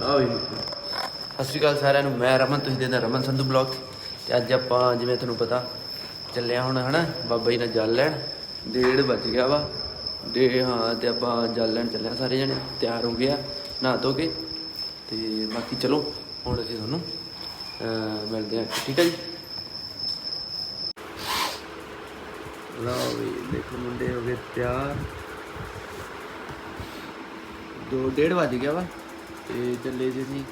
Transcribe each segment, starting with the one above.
ਆ ਵੀ ਸਤਿ ਸ਼੍ਰੀ ਅਕਾਲ ਸਾਰਿਆਂ ਨੂੰ, ਮੈਂ ਰਮਨ, ਤੁਸੀਂ ਦੇਖਦੇ ਰਮਨ ਸੰਧੂ ਬਲੌਗ ਤੇ। ਅੱਜ ਆਪਾਂ, ਜਿਵੇਂ ਤੁਹਾਨੂੰ ਪਤਾ ਚੱਲਿਆ ਹੁਣ, ਹਨਾ, ਬਾਬਾ ਜੀ ਨਾਲ ਜਲ ਲੈਣ। ਡੇਢ ਵੱਜ ਗਿਆ ਵਾ। ਡੇ ਹਾਂ, ਤੇ ਆਪਾਂ ਜਲ ਲੈਣ ਚੱਲਿਆ ਸਾਰੇ ਜਣੇ। ਤਿਆਰ ਹੋ ਗਿਆ ਨਹਾ ਧੋ ਕੇ। ਤੇ ਬਾਕੀ ਚਲੋ, ਹੁਣ ਅਸੀਂ ਤੁਹਾਨੂੰ ਮਿਲਦੇ ਹਾਂ ਠੀਕ ਹੈ ਜੀ? ਲਓ ਵੀ, ਦੇਖੋ ਮੁੰਡੇ ਹੋ ਗਏ ਤਿਆਰ। ਦੋ, ਡੇਢ ਵੱਜ ਗਿਆ ਵਾ। ਤੇ ਚੱਲੇ ਜੀ ਅਸੀਂ।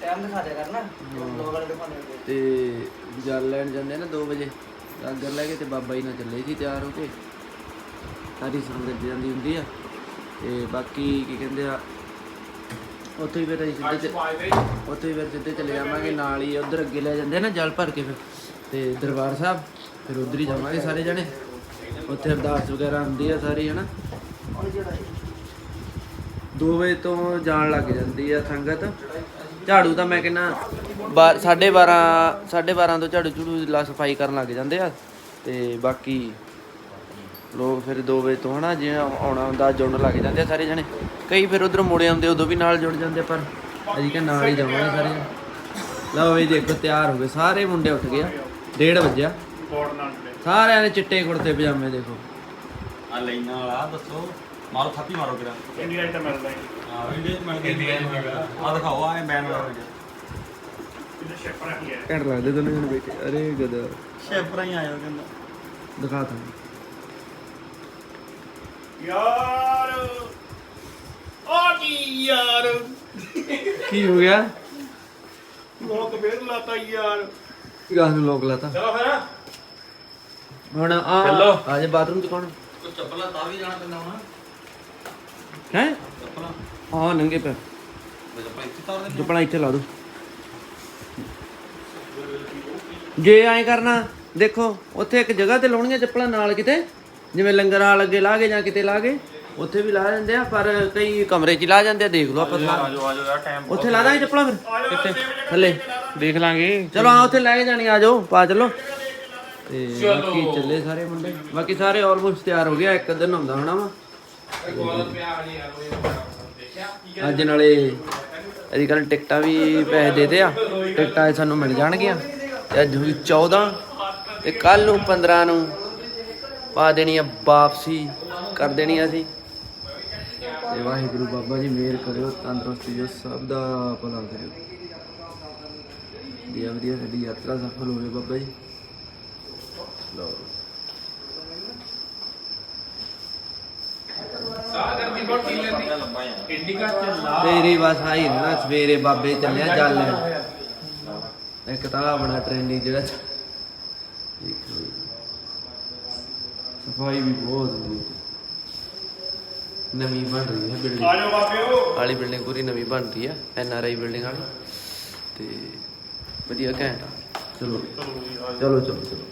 ਟਾਈਮ ਦਿਖਾ ਦਿਆ ਕਰਨਾ। ਲੋਕ ਵਾਲੇ ਦਿਖਾਉਂਦੇ ਹੁੰਦੇ। ਤੇ ਜਲ ਲੈਣ ਜਾਂਦੇ ਨਾ 2 ਵਜੇ। ਲੰਗਰ ਲੈ ਕੇ ਤੇ ਬਾਬਾ ਜੀ ਨਾਲ ਚੱਲੇ ਸੀ ਤਿਆਰ ਹੋ ਕੇ। ਸਾਰੀ ਸੰਗਤ ਜਾਂਦੀ ਹੁੰਦੀ ਆ। ਤੇ ਬਾਕੀ ਕੀ ਕਹਿੰਦੇ ਆ ਉੱਥੇ ਹੀ ਫਿਰ ਅਸੀਂ ਸਿੱਧੇ ਚ- ਉੱਥੇ ਹੀ ਫਿਰ ਸਿੱਧੇ ਚਲੇ ਜਾਵਾਂਗੇ। ਨਾਲ ਹੀ ਉਧਰ ਅੱਗੇ ਲੈ ਜਾਂਦੇ ਆ ਨਾ ਜਲ ਭਰ ਕੇ ਫਿਰ। ਤੇ ਦਰਬਾਰ ਸਾਹਿਬ ਫਿਰ ਉਧਰ ਹੀ ਜਾਵਾਂਗੇ ਸਾਰੇ ਜਣੇ। ਉੱਥੇ ਅਰਦਾਸ ਵਗੈਰਾ ਹੁੰਦੀ ਆ ਸਾਰੀ ਹਨਾ। ਉਹ ਜਿਹੜਾ 2 ਵਜੇ ਤੋਂ ਜਾਣ ਲੱਗ ਜਾਂਦੀ ਆ ਸੰਗਤ। ਝਾੜੂ ਤਾਂ ਮੈਂ ਕਹਿੰਨਾ 12:30 12:30 ਤੋਂ ਝਾੜੂ ਝੂੜੂ ਲਾ ਸਫ਼ਾਈ ਕਰਨ ਲੱਗ ਜਾਂਦੇ ਆ। ਤੇ ਬਾਕੀ ਲੋਕ ਫਿਰ 2 ਵਜੇ ਤੋਂ ਹਨਾ, ਜਿਵੇਂ ਆਉਣਾ ਹੁੰਦਾ, ਜੁੜਨ ਲੱਗ ਜਾਂਦੇ ਆ ਸਾਰੇ ਜਣੇ। ਕਈ ਫਿਰ ਉਧਰ ਮੁੜੇ ਆਉਂਦੇ, ਉਦੋਂ ਵੀ ਨਾਲ ਜੁੜ ਜਾਂਦੇ ਪਰ ਅਸੀਂ ਕਿ ਨਾਲ ਹੀ ਜਾਵਾਂਗੇ ਸਾਰੇ ਲਓ ਵੀ ਦੇਖੋ, ਤਿਆਰ ਹੋ ਗਏ। ਸਾਰੇ ਮੁੰਡੇ ਉੱਠ ਗਏ ਆ 1:30 ਵਜਿਆ। ਸਾਰਿਆਂ ਨੇ ਚਿੱਟੇ ਕੁੜਤੇ, ਪਜਾਮੇ ਦੇਖੋ। ਆ ਲੈਣਾ ਵਾਲਾ, ਦੱਸੋ। ਮਾਰੋ ਥਾਪੀ ਮਾਰੋ ਕਿਰਾ ਇੰਡੀਆ ਤਾਂ ਮਿਲਦਾ ਹੀ ਹਾਂ ਇੰਡੀਆ ਚ ਮਿਲ ਆ ਦਿਖਾਓ ਆ ਇਹ ਬੈਨ ਵਾਲਾ ਇਹਦਾ ਸ਼ੈਫ ਰੱਖੀ ਹੈ ਘੈਂਟ ਲੱਗਦੇ ਦੋਨੇ ਜਣੇ ਬੈਠੇ ਅਰੇ ਗਦਾ। ਸ਼ੈਫਰਾ ਹੀ ਆਇਓ ਕਹਿੰਦਾ। ਦਿਖਾ ਤਾ। ਯਾਰ ਆ ਕੀ ਯਾਰ? ਕੀ ਹੋ ਗਿਆ? ਲੋਕ ਫੇਰ ਲਾਤਾ ਯਾਰ। ਗਾਹ ਨੂੰ ਲੋਕ ਲਾਤਾ? ਚਲੋ ਫਿਰ। ਹੁਣ ਆ। ਆ ਜਾ ਬਾਥਰੂਮ ਚ ਕੌਣ? ਕੋਈ ਚੱਪਲਾਂ ਤਾਂ ਵੀ ਜਾਣਾ ਪੈਂਦਾ ਹੁਣ। ਹੈ? ਚੱਪਲਾਂ। ਹਾਂ ਨੰਗੇ ਚੱਪਲਾਂ ਇੱਥੇ ਤਾਰ ਦੇ ਚੁੱਪਣਾ ਇੱਥੇ ਲਾ ਦੋ। ਜੇ ਐਂ ਕਰਨਾ ਦੇਖੋ ਉੱਥੇ ਇੱਕ ਜਗ੍ਹਾ ਤੇ ਲਾਉਣੀਆਂ ਚੱਪਲਾਂ ਨਾਲ ਕਿਤੇ ਜਿਵੇਂ ਲੰਗਰ ਹਾਲ ਅੱਗੇ ਲਾ ਕੇ ਜਾਂ ਕਿਤੇ ਲਾ ਕੇ ਉੱਥੇ ਵੀ ਲਾ ਜਾਂਦੇ ਆ ਪਰ ਕਈ ਕਮਰੇ 'ਚ ਲਾ ਜਾਂਦੇ ਆ ਦੇਖ ਲਓ ਆਪਾਂ ਸਾਰਾ। ਆਜੋ ਆਜੋ ਯਾਰ ਟਾਈਮ ਉੱਥੇ ਲਾ ਦਾਂਗੇ ਚੱਪਲਾਂ ਫਿਰ। ਕਿੱਥੇ? ਥੱਲੇ। ਦੇਖ ਲਾਂਗੇ। ਚਲੋ ਆ ਉੱਥੇ ਲੈ ਕੇ ਜਾਣੀ ਆ ਜਾਓ ਪਾ ਚਲੋ। ਤੇ ਬਾਕੀ ਚੱਲੇ ਸਾਰੇ ਮੁੰਡੇ। ਬਾਕੀ ਸਾਰੇ ਆਲਮੋਸਟ ਤਿਆਰ ਹੋ ਗਿਆ ਇੱਕ ਦਿਨ ਹੁੰਦਾ ਹੋਣਾ ਵਾ। ਅੱਜ ਨਾਲੇ ਅੱਜ ਕੱਲ ਟਿਕਟਾਂ ਵੀ ਪੈਸੇ ਦੇਦੇ ਆ। ਟਿਕਟਾਂ ਇਹ ਸਾਨੂੰ ਮਿਲ ਜਾਣਗੀਆਂ। ਤੇ ਅੱਜ ਹੋਈ 14 ਤੇ ਕੱਲ ਨੂੰ 15 ਨੂੰ ਪਾ ਦੇਣੀ ਆ ਵਾਪਸੀ। ਕਰ ਦੇਣੀ ਆ ਅਸੀਂ। ਤੇ ਵਾਹਿਗੁਰੂ ਬਾਬਾ ਜੀ, ਮਿਹਰ ਕਰਿਓ, ਤੰਦਰੁਸਤੀ ਜੋ ਸਭ ਦਾ ਭਲਾ ਕਰਿਓ। ਵਧੀਆ ਵਧੀਆ, ਸਾਡੀ ਯਾਤਰਾ ਸਫਲ ਹੋਵੇ ਬਾਬਾ ਜੀ। ਲਓ। ਆ ਤੇਰੀ ਬਸ ਆਈ ਨਾ ਸਵੇਰੇ ਬਾਬੇ ਚੱਲਿਆ ਚੱਲ ਲੈਣ। ਇੱਕ ਤਾਂ ਆਹ ਬਣਾ ਟ੍ਰੇਨਿੰਗ ਜਿਹੜਾ ਦੇਖੋ। ਸਫ਼ਾਈ ਵੀ ਬਹੁਤ ਹੁੰਦੀ ਨਵੀਂ ਬਣ ਰਹੀ ਹੈ ਆ ਬਿਲਡਿੰਗ ਜਾਓ ਬਾਬਿਓ। ਵਾਲੀ ਬਿਲਡਿੰਗ ਪੂਰੀ ਨਵੀਂ ਬਣ ਰਹੀ ਹੈ ਐਨ ਆਰ ਆਈ ਬਿਲਡਿੰਗ ਵਾਲੀ। ਤੇ ਵਧੀਆ ਘੈਂਟ ਆ। ਚਲੋ ਚਲੋ ਚਲੋ ਚਲੋ।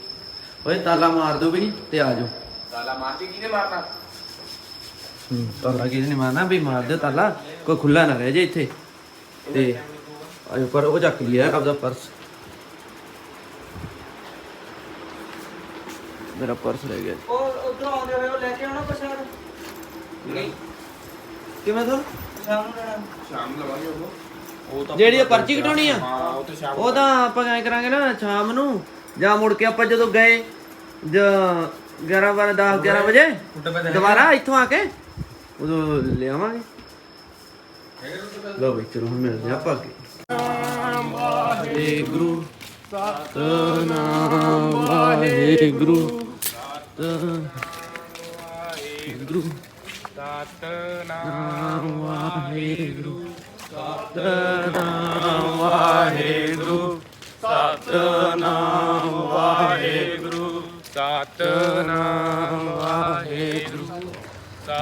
ਓਏ ਤਾਲਾ ਮਾਰ ਦਿਓ ਵੀ ਤੇ ਆ ਜਾਓ। ਤਾਲਾ ਮਾਰ ਕੇ ਕਿਹਨੇ ਮਾਰਨਾ? ਤਾਲਾ ਕਿਹਨੇ ਨਹੀਂ ਮਾਰਨਾ ਵੀ ਮਾਰ ਦਿਓ ਤਾਲਾ ਕੋਈ ਖੁੱਲਾ ਨਾ ਰਹਿ ਜੇ ਇੱਥੇ। ਤੇ ਆਇਓ ਪਰ ਉਹ ਚੱਕ ਲਿਆ ਆਪਦਾ ਪਰਸ। ਮੇਰਾ ਪਰਸ ਰਹਿ ਗਿਆ। ਉਹ ਉਧਰੋਂ ਆਉਂਦੇ ਹੋਏ ਉਹ ਲੈ ਕੇ ਆਉਣਾ ਪ੍ਰਸ਼ਾਦ ਨਹੀਂ। ਕਿਵੇਂ ਤੋਂ? ਸ਼ਾਮ ਨੂੰ ਲੈਣਾ। ਸ਼ਾਮ ਲਵਾਂਗੇ ਉਹ। ਉਹ ਤਾਂ ਜਿਹੜੀ ਇਹ ਪਰਚੀ ਕਟਾਉਣੀ ਆ? ਹਾਂ ਉਹ ਤੇ ਸ਼ਾਮ ਉਹ ਤਾਂ ਆਪਾਂ ਐਂ ਕਰਾਂਗੇ ਨਾ ਸ਼ਾਮ ਨੂੰ। ਜਾਂ ਮੁੜ ਕੇ ਆਪਾਂ ਜਦੋਂ ਗਏ ਜ 11 12 10 11 ਵਜੇ ਦੁਬਾਰਾ ਇੱਥੋਂ ਆ ਕੇ। ਉਦੋਂ ਲਿਆਵਾਂਗੇ। ਲੋ ਬਈ, ਚਲੋ ਹੁਣ ਮਿਲਦੇ ਆਪਾਂ ਅੱਗੇ। ਵਾਹਿਗੁਰੂ, ਸਤਨਾਮ ਵਾਹਿਗੁਰੂ। ਸਤਨਾਮ ਸਤਨਾਮ, ਵਾਹਿਗੁਰੂ। ਸਤਨਾਮ ਵਾਹਿਗੁਰੂ। ਸਤਨਾਮ ਵਾਹਿਗੁਰੂ। ਸਤਨਾਮ।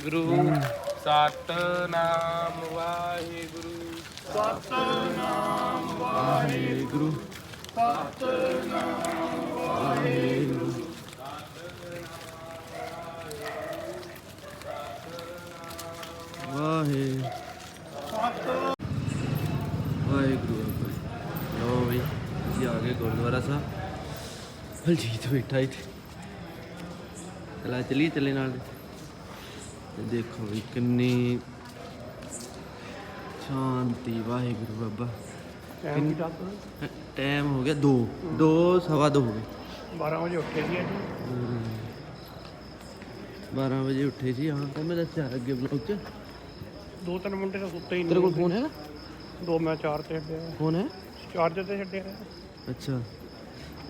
ਵਾਹਿਗੁਰੂ। ਸਤਨਾਮ ਵਾਹਿਗੁਰੂ। ਵਾਹਿਗੁਰੂ। ਵਾਹਿ ਵਾਹਿਗੁਰੂ। ਲੋ ਵੀ ਅਸੀਂ ਆ ਗਏ ਗੁਰਦੁਆਰਾ ਸਾਹਿਬ। ਹਲਜੀਤ ਬੈਠਾ ਇੱਥੇ। ਚਲਾ ਚਲੀ ਚੱਲੇ ਨਾਲ। ਤੇ ਦੇਖੋ ਵੀ ਕਿੰਨੀ ਸ਼ਾਂਤੀ ਵਾਹਿਗੁਰੂ ਬਾਬਾ। ਟਾਈਮ ਹੋ ਗਿਆ? 2 2 ਸਵਾ 2 ਹੋ ਗਏ। 12 ਵਜੇ ਉੱਠੇ ਸੀ ਅੱਜ। 12 ਵਜੇ ਉੱਠੇ ਸੀ ਹਾਂ। ਤਾਂ ਮੈਂ ਦੱਸਿਆ ਅੱਗੇ ਬਲੌਗ 'ਚ। ਦੋ ਤਿੰਨ ਮੁੰਡੇ ਤਾਂ ਸੁੱਤੇ ਹੀ ਤੇਰੇ ਕੋਲ ਫੋਨ ਹੈਗਾ? ਦੋ ਮੈਂ ਚਾਰ ਤੇ ਛੱਡਿਆ। ਫੋਨ ਹੈ? ਚਾਰਜਰ ਤੇ ਛੱਡਿਆ। ਅੱਛਾ।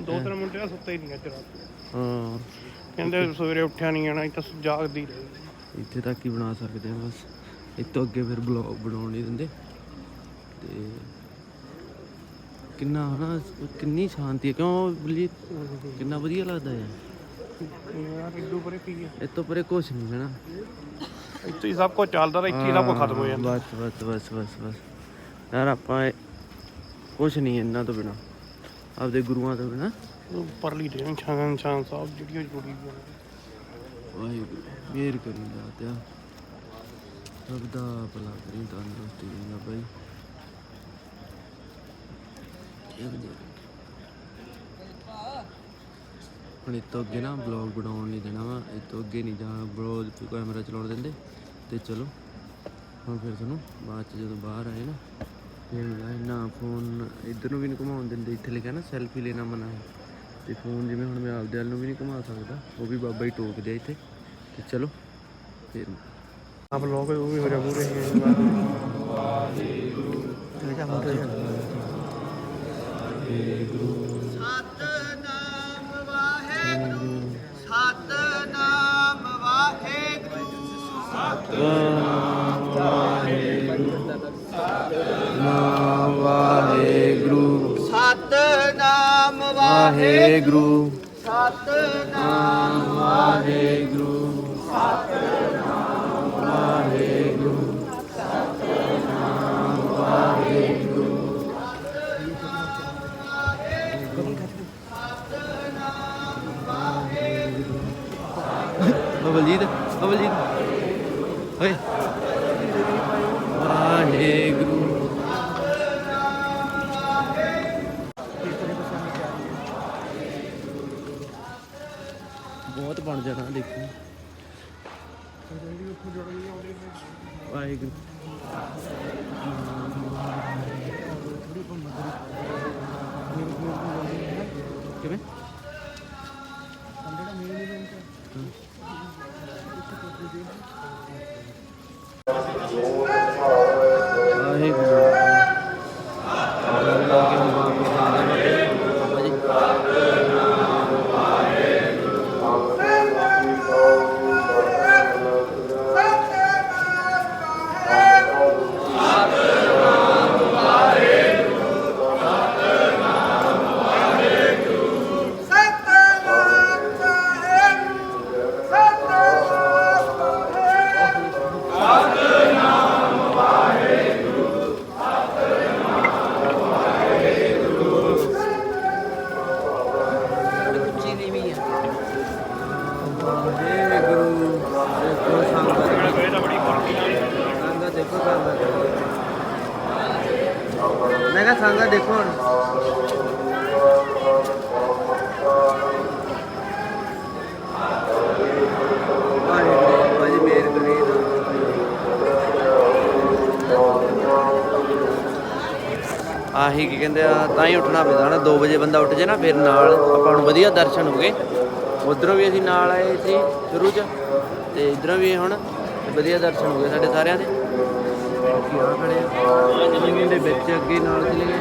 ਦੋ ਤਿੰਨ ਮੁੰਡੇ ਤਾਂ ਸੁੱਤੇ ਹੀ ਨਹੀਂ ਅੱਜ ਰਾਤ। ਹਾਂ। ਕਹਿੰਦੇ ਸਵੇਰੇ ਉੱਠਿਆ ਨਹੀਂ ਜਾਣਾ ਇੱਥੇ ਜਾਗਦੀ ਰਹੀ। ਇੱਥੇ ਤੱਕ ਹੀ ਬਣਾ ਸਕਦੇ ਆ ਬਸ। ਤੋਂ ਅੱਗੇ ਫਿਰ ਬਲੌਗ ਬਣਾਉਣ ਨਹੀਂ ਦਿੰਦੇ। ਤੇ ਕਿੰਨਾ ਹਨਾ ਕਿੰਨੀ ਸ਼ਾਂਤੀ ਹੈ। ਕਿਉਂ ਬਲੀ? ਕਿੰਨਾ ਵਧੀਆ ਲੱਗਦਾ ਹੈ ਯਾਰ। ਇਦੋਂ ਪਰੇ ਕੀ ਹੈ ਇਹ ਤੋਂ ਪਰੇ ਕੁਛ ਨਹੀਂ ਹੈ ਨਾ। ਇੱਥੇ ਹੀ ਸਭ ਕੁਝ ਚੱਲਦਾ ਤਾਂ ਇੱਥੇ ਹੀ ਸਭ ਕੁਝ ਖਤਮ ਹੋ ਜਾਂਦਾ। ਬਸ ਬਸ ਬਸ ਬਸ ਬਸ। ਯਾਰ ਆਪਾਂ ਕੁਛ ਨਹੀਂ ਇਹਨਾਂ ਤੋਂ ਬਿਨਾ। ਆਪਦੇ ਗੁਰੂਆਂ ਤੋਂ ਬਿਨਾ। ਪਰਲੀ ਦੇ ਨਿਸ਼ਾਨ ਨਿਸ਼ਾਨ ਸਾਹਿਬ ਜਿਹੜੀ ਉਹ ਜੁੜੀ ਹੋਈ ਹੈ। ਵਾਹਿਗੁਰੂ, ਮਿਹਰ ਕਰੀ ਦਾਤਿਆ ਸਭ ਦਾ ਭਲਾ ਕਰੀ, ਤੰਦਰੁਸਤੀ ਦੇਣਾ ਬਾਈ। ਇਹ ਵਧੀਆ ਹੁਣ ਇਹ ਤੋਂ ਅੱਗੇ ਨਾ ਬਲੌਗ ਬਣਾਉਣ ਨਹੀਂ ਦੇਣਾ ਵਾ ਇਹ ਤੋਂ ਅੱਗੇ ਨਹੀਂ ਜਾ ਬਲੌਗ ਕੈਮਰਾ ਚਲਾਉਣ ਦਿੰਦੇ, ਤੇ ਚਲੋ। ਹੁਣ ਫਿਰ ਤੁਹਾਨੂੰ ਬਾਅਦ ਚ ਜਦੋਂ ਬਾਹਰ ਆਏ ਨਾ ਫਿਰ ਮਿਲਾ ਨਾ ਫੋਨ ਇੱਧਰ ਨੂੰ ਵੀ ਨਹੀਂ ਘੁਮਾਉਣ ਦਿੰਦੇ, ਇੱਥੇ ਲਿਖਿਆ ਨਾ ਸੈਲਫੀ ਲੈਣਾ ਮਨਾ ਹੈ। ਤੇ ਫੋਨ ਜਿਵੇਂ ਹੁਣ ਮੈਂ ਆਪਦੇ ਵੱਲ ਨੂੰ ਵੀ ਨਹੀਂ ਘੁਮਾ ਸਕਦਾ ਉਹ ਵੀ ਬਾਬਾ ਹੀ ਟੋਕਦੇ ਆ ਇੱਥੇ। ਤੇ ਚਲੋ ਫਿਰ ਆਪ ਲੋਕ ਉਹ ਵੀ ਹੋ ਜਾ ਪੂਰੇ ਸਤਨਾਮ ਵਾਹਿਗੁਰੂ ਸਤਨਾਮ ਵਾਹਿਗੁਰੂ। ਨਾਮ ਸਤਨਾਮ ਵਾਹਿਗੁਰੂ। ਸਤਨਾਮ ਵਾਹਿਗੁਰੂ। ਬਬਲਜੀਤ ਬਬਲਜੀਤ। ਓਏ। ਆਹੀ ਕੀ ਕਹਿੰਦੇ ਆ, ਤਾਂ ਹੀ ਉੱਠਣਾ ਪੈਂਦਾ ਨਾ 2 ਵਜੇ ਬੰਦਾ ਉੱਠ ਜੇ ਨਾ, ਫਿਰ ਨਾਲ ਆਪਾਂ ਨੂੰ ਵਧੀਆ ਦਰਸ਼ਨ ਹੋ ਗਏ। ਉਧਰੋਂ ਵੀ ਅਸੀਂ ਨਾਲ ਆਏ ਸੀ ਸ਼ੁਰੂ 'ਚ, ਤੇ ਇਧਰੋਂ ਵੀ ਹੁਣ ਵਧੀਆ ਦਰਸ਼ਨ ਹੋ ਗਏ ਸਾਡੇ ਸਾਰਿਆਂ ਦੇ। ਬਾਕੀ ਆ ਖੜੇ ਆ। ਦੇ ਵਿੱਚ ਅੱਗੇ ਨਾਲ ਚਲੇ ਗਏ।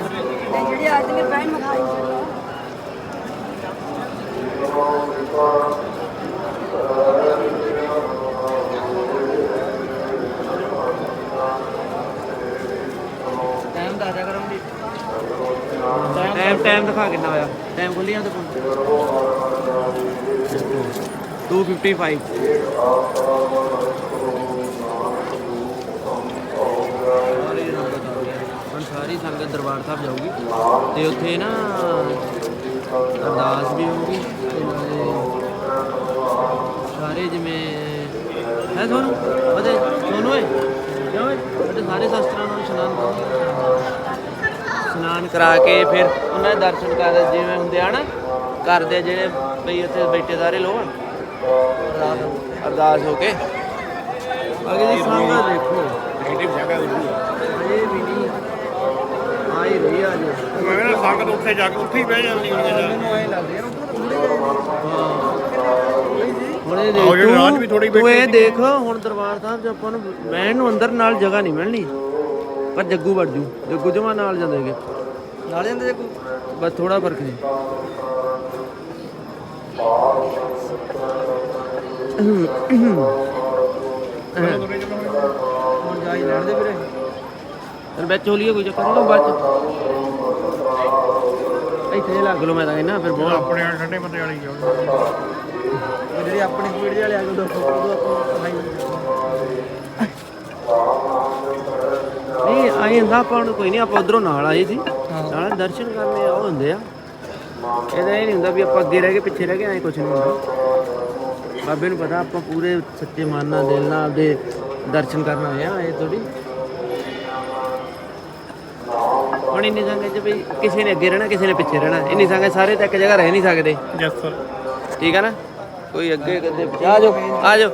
ਜਿਹੜੀ ਅੱਜ ਦੀ ਬੈਨ ਮਖਾਈ ਟਾਈਮ ਦੱਸ ਦਿਆ ਕਰੋ ਵੀ ਟਾਈਮ ਟਾਈਮ ਦਿਖਾ ਕਿੰਨਾ ਹੋਇਆ। ਟਾਈਮ ਖੁੱਲੀ ਜਾਂ ਤੇ 255 ਸਾਰੇ ਸੰਗਤ ਹੁਣ ਸਾਰੀ ਸੰਗਤ ਦਰਬਾਰ ਸਾਹਿਬ ਜਾਊਗੀ। ਤੇ ਉੱਥੇ ਨਾ ਅਰਦਾਸ ਵੀ ਹੋਊਗੀ ਤੇ ਨਾਲੇ ਸਾਰੇ ਜਿਵੇਂ ਹੈ ਤੁਹਾਨੂੰ? ਪਤਾ ਤੁਹਾਨੂੰ ਓਏ? ਕਿਉਂ ਓਏ? ਸਾਡੇ ਸਾਰੇ ਸ਼ਾਸਤਰਾਂ ਨੂੰ ਇਸ਼ਨਾਨ ਕਰੋ। ਇਸ਼ਨਾਨ ਕਰਾ ਕੇ ਫਿਰ ਉਹਨਾਂ ਦੇ ਦਰਸ਼ਨ ਕਰਦੇ ਜਿਵੇਂ ਹੁੰਦੇ ਆ ਨਾ ਕਰਦੇ ਜਿਹੜੇ ਬਈ ਉੱਥੇ ਬੈਠੇ ਸਾਰੇ ਲੋਕ ਅਰਦਾਸ ਅਰਦਾਸ ਹੋ ਕੇ। ਅਗੇ ਦੀ ਸੰਗਤ ਦੇਖੋ। ਨੈਗੇਟਿਵ ਜਗ੍ਹਾ ਹੁੰਦੀ ਹੈ ਇਹ ਵੀ ਨਹੀਂ ਆਈ ਰਹੀ ਆ ਜੀ ਮੈਂ ਕਹਿੰਦਾ ਸੰਗਤ ਉੱਥੇ ਜਾ ਕੇ ਉੱਥੇ ਹੀ ਬਹਿ ਜਾਂਦੀ ਹੋਣੀ ਹੈ ਮੈਨੂੰ ਐ ਲੱਗਦਾ ਥੋੜੀ ਹੁਣ ਰਾਤ ਵੀ ਦੇਖ ਤੂੰ ਇਹ ਦੇਖ ਹੁਣ ਦਰਬਾਰ ਸਾਹਿਬ 'ਚ ਆਪਾਂ ਨੂੰ ਬਹਿਣ ਨੂੰ ਅੰਦਰ ਨਾਲ ਜਗ੍ਹਾ ਨਹੀਂ ਮਿਲਣੀ। ਪਰ ਜੱਗੂ ਵੜ ਜੂ। ਜੱਗੂ ਜਮਾ ਨਾਲ ਜਾਂਦੇਗੇ ਨਾਲ ਜਾਂਦੇ ਜੇ ਕੋਈ? ਬਸ ਥੋੜਾ ਫ਼ਰਕ ਹੈ ਹੁਣ ਜਾ। ਹੀ ਲੈਣ ਦੇ ਵੀਰੇ ਫਿਰ ਵਿੱਚ ਹੋਲੀਏ ਕੋਈ ਚੱਕਰ ਨਹੀਂ ਬਾਅਦ ਚ। ਇੱਥੇ ਲੱਗ ਲਓ ਮੈਂ ਤਾਂ ਇਹਨਾਂ ਫਿਰ ਬਹੁਤ। ਆਪਣੇ ਵਾਲੇ ਠੰਡੇ ਬੰਦੇ ਵਾਲੀ ਜਾਓ ਜਿਹੜੀ ਆਪਣੀ ਸਪੀਡ ਵਾਲੇ ਆ ਗਏ ਹਾਈ ਨਹੀਂ ਆਏ ਹੁੰਦਾ ਆਪਾਂ ਨੂੰ ਕੋਈ ਨਹੀਂ ਆਪਾਂ ਉਧਰੋਂ ਨਾਲ ਆਏ ਸੀ। ਦਰਸ਼ਨ ਕਰਨੇ ਆ ਉਹ ਹੁੰਦੇ ਆ। ਇਹਦਾ ਇਹ ਨਹੀਂ ਹੁੰਦਾ ਵੀ ਆਪਾਂ ਅੱਗੇ ਰਹਿ ਕੇ ਪਿੱਛੇ ਰਹਿ ਕੇ ਐ ਕੁਝ ਨਹੀਂ ਹੁੰਦਾ। ਬਾਬੇ ਨੂੰ ਪਤਾ ਆਪਾਂ ਪੂਰੇ ਸੱਚੇ ਮਨ ਨਾਲ ਦਿਲ ਨਾਲ ਆਪਦੇ ਦਰਸ਼ਨ ਕਰਨ ਆਏ ਆ ਇਹ ਥੋੜੀ ਹੁਣ ਇੰਨੀ ਸੰਗਤ ਚ ਬਈ ਕਿਸੇ ਨੇ ਅੱਗੇ ਰਹਿਣਾ ਕਿਸੇ ਨੇ ਪਿੱਛੇ ਰਹਿਣਾ। ਇੰਨੀ ਸੰਗਤ ਸਾਰੇ ਤਾਂ ਇੱਕ ਜਗ੍ਹਾ ਰਹਿ ਨਹੀਂ ਸਕਦੇ। ਯੈਸ ਸਰ ਠੀਕ ਹੈ ਨਾ? ਕੋਈ ਅੱਗੇ ਕਦੇ ਆ ਜਾਓ ਆ ਜਾਓ।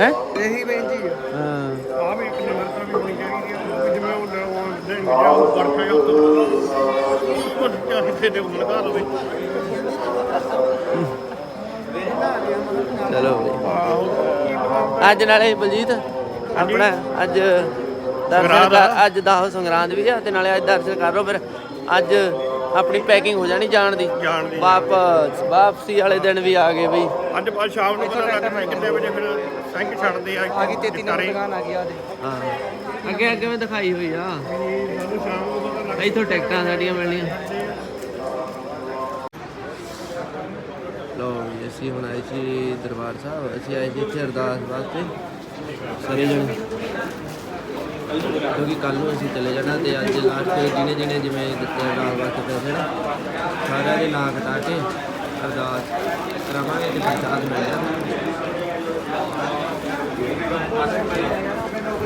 ਹੈ? ਇਹੀ ਬੇਨਤੀ ਹੈ ਹਾਂ। ਆ ਵੀ ਇੱਕ ਨਿਮਰਤਾ ਵੀ ਹੋਣੀ ਚਾਹੀਦੀ ਹੈ ਵੀ ਜਿਵੇਂ ਉਹ ਲ- ਉਹ ਲਗਾ ਲਵੇ ਚਲੋ ਬਈ ਅੱਜ ਨਾਲੇ ਬਲਜੀਤ ਆਪਣਾ ਅੱਜ ਦਰਸ਼ਨ ਕਰ ਅੱਜ ਦਾਹ ਸੰਗਰਾਂਦ ਵੀ ਆ ਤੇ ਨਾਲੇ ਅੱਜ ਦਰਸ਼ਨ ਕਰ ਲਓ ਫਿਰ। ਅੱਜ ਆਪਣੀ ਪੈਕਿੰਗ ਹੋ ਜਾਣੀ ਜਾਣ ਦੀ। ਜਾਣ ਦੀ। ਵਾਪਸ ਵਾਪਸੀ ਵਾਲੇ ਦਿਨ ਵੀ ਆ ਗਏ ਬਈ। ਅੱਜ ਬਾਅਦ ਸ਼ਾਮ ਨੂੰ ਪਤਾ ਲੱਗ ਮੈਂ ਕਿੰਨੇ ਵਜੇ ਫਿਰ ਸਿੰਘ ਛੱਡਦੇ ਆ। ਆ ਗਈ 33 ਨੰਬਰ ਦੁਕਾਨ ਆ ਗਈ ਆ ਦੇ ਹਾਂ। ਅੱਗੇ ਅੱਗੇ ਮੈਂ ਦਿਖਾਈ ਹੋਈ ਆ ਸਾਨੂੰ ਸ਼ਾਮ ਨੂੰ ਪਤਾ ਲੱਗ ਇੱਥੋਂ ਟਿਕਟਾਂ ਸਾਡੀਆਂ ਮਿਲਣੀਆਂ। ਲੋ ਅਸੀਂ ਹੁਣ ਆਏ ਸੀ ਦਰਬਾਰ ਸਾਹਿਬ। ਅਸੀਂ ਆਏ ਸੀ ਇੱਥੇ ਅਰਦਾਸ ਵਾਸਤੇ। ਸਾਰੇ ਜਣੇ। ਕਿਉਂਕਿ ਕੱਲ ਨੂੰ ਅਸੀਂ ਚਲੇ ਜਾਣਾ ਤੇ ਅੱਜ ਲਾਸਟ ਜਿਹਨੇ ਜਿਹਨੇ ਜਿਵੇਂ ਦਿੱਤੇ ਅਰਦਾਸ ਵਾਸਤੇ ਪੈਸੇ ਨਾ, ਸਾਰਿਆਂ ਦੇ ਨਾਂ ਕਟਾ ਕੇ ਅਰਦਾਸ ਕਰਾਵਾਂਗੇ ਤੇ ਪ੍ਰਸ਼ਾਦ ਮਿਲੇਗਾ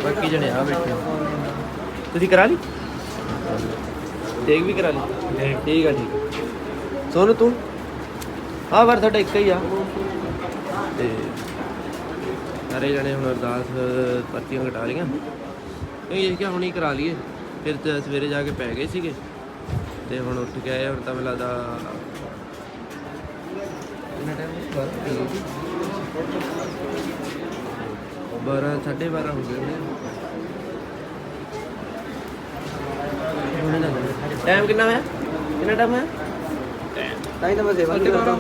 ਬਾਕੀ ਜਣੇ ਆ ਬੈਠੇ। ਤੁਸੀਂ ਕਰਾ ਲਈ? ਦੇਖ ਵੀ ਕਰਾ ਲਈ। ਠੀਕ ਆ ਠੀਕ ਸੋਨੂੰ ਤੂੰ? ਆ ਵਾਰ ਤੁਹਾਡਾ ਇੱਕ ਹੀ ਆ। ਤੇ ਸਾਰੇ ਜਣੇ ਹੁਣ ਅਰਦਾਸ ਪਰਚੀਆਂ ਕਟਾ ਲੀਆਂ ਇਹ ਇਹ ਕਿ ਹੁਣ ਕਰਾ ਲਈਏ। ਫਿਰ ਤੇ ਸਵੇਰੇ ਜਾ ਕੇ ਪੈ ਗਏ ਸੀਗੇ। ਤੇ ਹੁਣ ਉੱਠ ਕੇ ਆਏ ਹੁਣ ਤਾਂ ਮੈਨੂੰ ਲੱਗਦਾ ਕਿੰਨਾ ਟਾਈਮ 12 12:30 ਹੋ ਗਏ ਨੇ ਟਾਈਮ ਕਿੰਨਾ ਹੋਇਆ? ਕਿੰਨਾ ਟਾਈਮ ਹੋਇਆ? ਤਾਂ ਹੀ ਤਾਂ ਮੈਂ ਸੇਵਾ ਨਹੀਂ ਕਰਦਾ